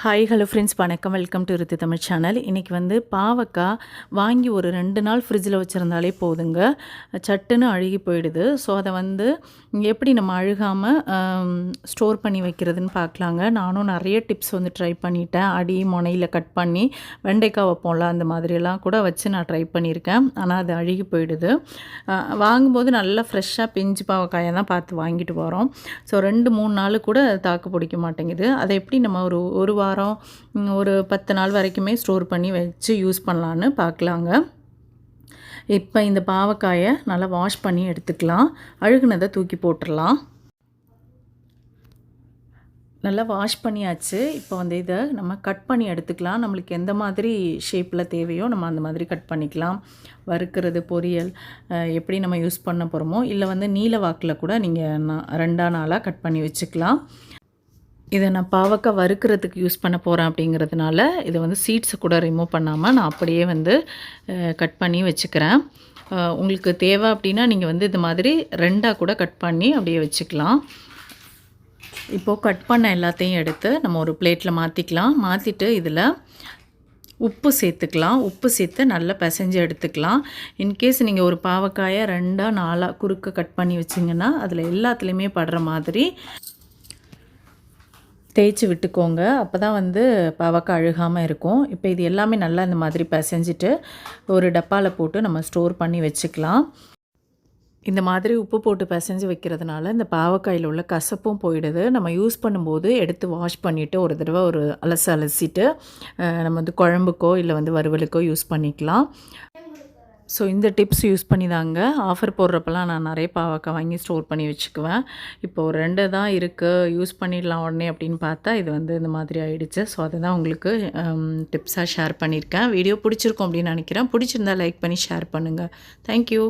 Hi hello friends வணக்கம். Welcome to Rithi Tamil channel இன்றைக்கி வந்து பாவக்காய் வாங்கி ஒரு ரெண்டு நாள் ஃப்ரிட்ஜில் வச்சுருந்தாலே போதுங்க. சட்டுன்னு அழுகி போயிடுது. ஸோ அதை வந்து எப்படி நம்ம அழுகாமல் ஸ்டோர் பண்ணி வைக்கிறதுன்னு பார்க்கலாங்க. நானும் நிறைய டிப்ஸ் வந்து ட்ரை பண்ணிட்டேன். அடி முனையில் கட் பண்ணி வெண்டைக்காய் வைப்போம்ல அந்த மாதிரியெல்லாம் கூட வச்சு நான் ட்ரை பண்ணியிருக்கேன். ஆனால் அது அழுகி போயிடுது. வாங்கும்போது நல்லா ஃப்ரெஷ்ஷாக பிஞ்சு பாவக்காயை தான் பார்த்து வாங்கிட்டு வரோம். ஸோ ரெண்டு மூணு நாள் கூட தாக்கு பிடிக்க மாட்டேங்குது. அதை எப்படி நம்ம ஒரு ஒரு வாரம் ஒரு பத்து நாள் வரைக்குமே ஸ்டோர் பண்ணி வச்சு யூஸ் பண்ணலான்னு பார்க்கலாங்க. இப்போ இந்த பாவக்காயை நல்லா வாஷ் பண்ணி எடுத்துக்கலாம். அழுகுனதை தூக்கி போட்டுடலாம். நல்லா வாஷ் பண்ணியாச்சு. இப்போ வந்து இதை நம்ம கட் பண்ணி எடுத்துக்கலாம். நம்மளுக்கு எந்த மாதிரி ஷேப்பில் தேவையோ நம்ம அந்த மாதிரி கட் பண்ணிக்கலாம். வறுக்கிறது பொரியல் எப்படி நம்ம யூஸ் பண்ண போகிறோமோ இல்லை வந்து நீல வாக்கில் கூட நீங்கள் ரெண்டா நாளாக கட் பண்ணி வச்சுக்கலாம். இதை நான் பாவக்காய் வறுக்கிறதுக்கு யூஸ் பண்ண போகிறேன் அப்படிங்கிறதுனால இதை வந்து சீட்ஸை கூட ரிமூவ் பண்ணாமல் நான் அப்படியே வந்து கட் பண்ணி வச்சுக்கிறேன். உங்களுக்கு தேவை அப்படின்னா நீங்கள் வந்து இது மாதிரி ரெண்டாக கூட கட் பண்ணி அப்படியே வச்சுக்கலாம். இப்போது கட் பண்ண எல்லாத்தையும் எடுத்து நம்ம ஒரு பிளேட்டில் மாற்றிக்கலாம் மாற்றிட்டு இதில் உப்பு சேர்த்துக்கலாம். உப்பு சேர்த்து நல்லா பிசைஞ்சு எடுத்துக்கலாம். இன்கேஸ் நீங்கள் ஒரு பாவக்காயை ரெண்டாக நாலாக குறுக்க கட் பண்ணி வச்சிங்கன்னா அதில் எல்லாத்துலேயுமே படுற மாதிரி தேய்ச்சி விட்டுக்கோங்க. அப்போ தான் வந்து பாவக்காய் அழுகாமல் இருக்கும். இப்போ இது எல்லாமே நல்லா இந்த மாதிரி பிசைஞ்சிட்டு ஒரு டப்பாவில் போட்டு நம்ம ஸ்டோர் பண்ணி வச்சுக்கலாம். இந்த மாதிரி உப்பு போட்டு பிசைஞ்சு வைக்கிறதுனால இந்த பாவக்காயில் உள்ள கசப்பும் போயிடுது. நம்ம யூஸ் பண்ணும்போது எடுத்து வாஷ் பண்ணிவிட்டு ஒரு தடவை ஒரு அலசு அலசிட்டு நம்ம வந்து குழம்புக்கோ இல்லை வந்து வறுவலுக்கோ யூஸ் பண்ணிக்கலாம். ஸோ இந்த டிப்ஸ் யூஸ் பண்ணி தாங்க ஆஃபர் போடுறப்பெல்லாம் நான் நிறைய பாவக்காய் வாங்கி ஸ்டோர் பண்ணி வச்சுக்குவேன். இப்போ ஒரு ரெண்டு தான் இருக்குது யூஸ் பண்ணிடலாம் உடனே அப்படின்னு பார்த்தா இது வந்து இந்த மாதிரி ஆகிடுச்சு ஸோ அதை தான் உங்களுக்கு டிப்ஸாக ஷேர் பண்ணியிருக்கேன். வீடியோ பிடிச்சிருக்கும் அப்படின்னு நினைக்கிறேன். பிடிச்சிருந்தா லைக் பண்ணி ஷேர் பண்ணுங்கள் தேங்க்யூ